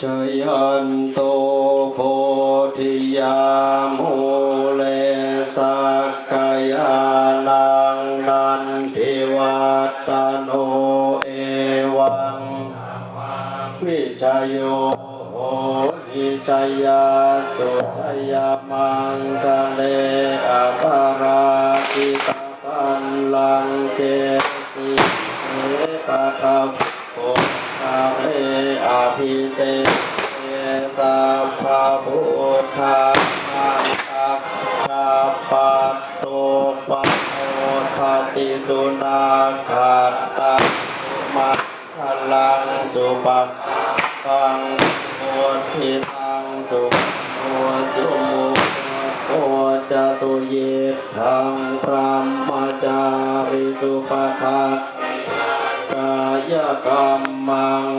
ชยันโตโพธิยามูเลสักกายานังนันทิวัตโนเอวังวิชยโยโหวิชยาสุชยามังคะเลอภาราคิตาปันลังเก ปะทัพโพคาเรอภิเศษเอสัพพะพุทธานังคัปปะปัตโตปะโอทาติสุนาคัตามาพลังสุปะตังโพธิตังสุโมสุโมโอจะสุเยทังพระมจาริสุปทักกา ยกรรมัง